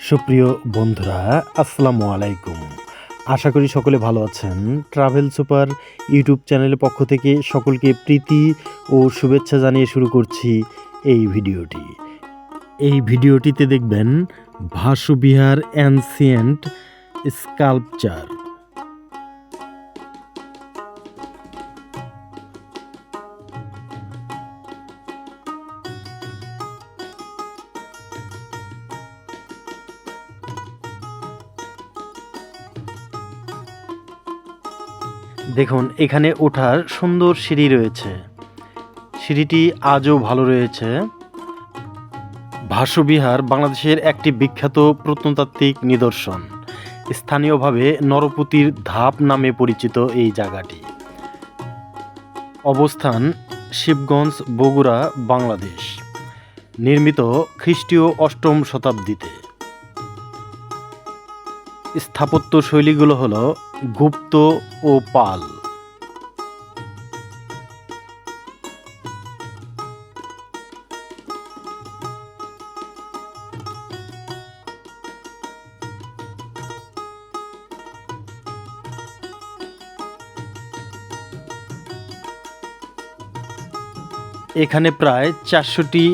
সুপ্রিয় বন্ধুরা, আসসালামু আলাইকুম। আশা করি সকলে ভালো আছেন। ট্রাভেল সুপার ইউটিউব চ্যানেলের পক্ষ থেকে সকলকে প্রীতি ও শুভেচ্ছা জানিয়ে শুরু করছি এই ভিডিওটি। এই ভিডিওটিতে দেখবেন ভাসুবিহার অ্যান্সিয়েন্ট স্কাল্পচার। দেখুন, এখানে ওঠার সুন্দর সিঁড়ি রয়েছে। সিঁড়িটি আজও ভালো রয়েছে। ভাসুবিহার বাংলাদেশের একটি বিখ্যাত প্রত্নতাত্ত্বিক নিদর্শন। স্থানীয়ভাবে নরপতির ধাপ নামে পরিচিত এই জায়গাটি। অবস্থান শিবগঞ্জ, বগুড়া, বাংলাদেশ। নির্মিত খ্রিস্টীয় অষ্টম শতাব্দীতে। স্থাপত্য শৈলীগুলো হলো গুপ্ত ও পাল। এখানে প্রায় চারশোটি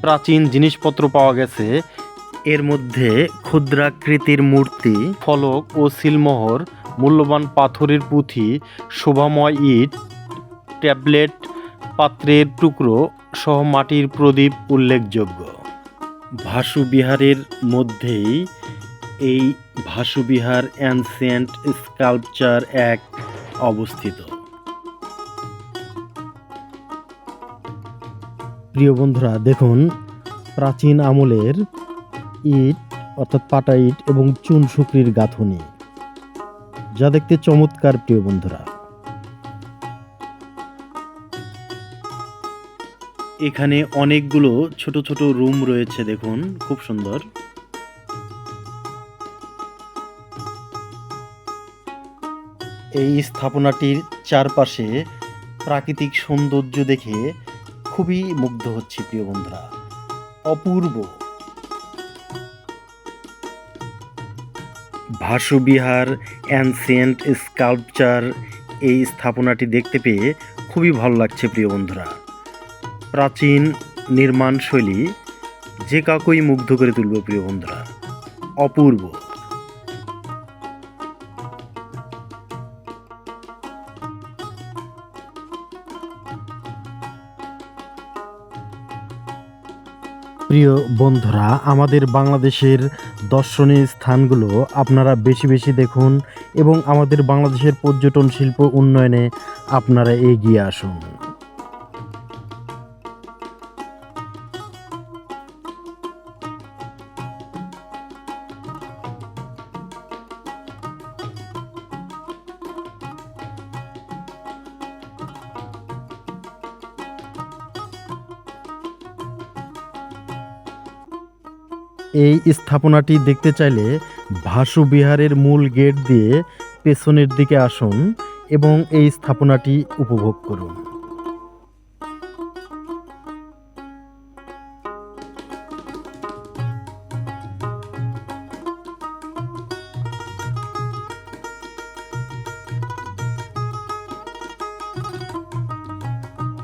প্রাচীন জিনিসপত্র পাওয়া গেছে। এর মধ্যে ক্ষুদ্রাকৃতির মূর্তি, ফলক ও সিলমোহর, মূল্যবান পাথরের পুঁথি, শোভাময় ইট, ট্যাবলেট, পাত্রের টুকরো সহ মাটির প্রদীপ উল্লেখযোগ্য। ভাসু বিহারের মধ্যেই এই ভাসু বিহার অ্যানসিয়েন্ট স্কাল্পচার এক অবস্থিত। প্রিয় বন্ধুরা, দেখুন, প্রাচীন আমলের ইট, অর্থাৎ পাটা ইট এবং চুন শুকরির গাঁথনি। যা দেখতে চমৎকার, প্রিয় বন্ধুরা। এখানে অনেকগুলো ছোট ছোট রুম রয়েছে, দেখুন, খুব সুন্দর। এই স্থাপনাটির চারপাশে প্রাকৃতিক সৌন্দর্য দেখে খুবই মুগ্ধ হচ্ছি, প্রিয় বন্ধুরা। অপূর্ব। ভাসুবিহার অ্যানসিয়েন্ট স্কাল্পচার এই স্থাপনাটি দেখতে পেয়ে খুবই ভালো লাগছে প্রিয় বন্ধুরা। প্রাচীন নির্মাণ শৈলী যে কাউকেই মুগ্ধ করে তুলব প্রিয় বন্ধুরা। অপূর্ব। প্রিয় বন্ধুরা, আমাদের বাংলাদেশের দর্শনীয় স্থানগুলো আপনারা বেশি বেশি দেখুন এবং আমাদের বাংলাদেশের পর্যটন শিল্প উন্নয়নে আপনারা এগিয়ে আসুন। এই স্থাপনাটি দেখতে চাইলে ভাসু বিহারের মূল গেট দিয়ে পেছনের দিকে আসুন এবং এই স্থাপনাটি উপভোগ করুন।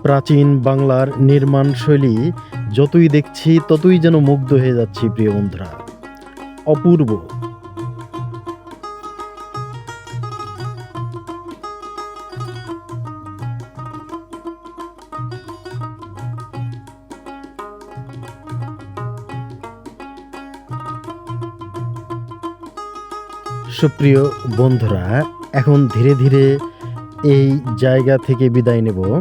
প্রাচীন বাংলার নির্মাণ শৈলী যতই দেখছি, ততই যেন মুগ্ধ হয়ে যাচ্ছি প্রিয় বন্ধুরা। অপূর্ব। সুপ্রিয় বন্ধুরা, এখন ধীরে ধীরে এই জায়গা থেকে বিদায় নেব।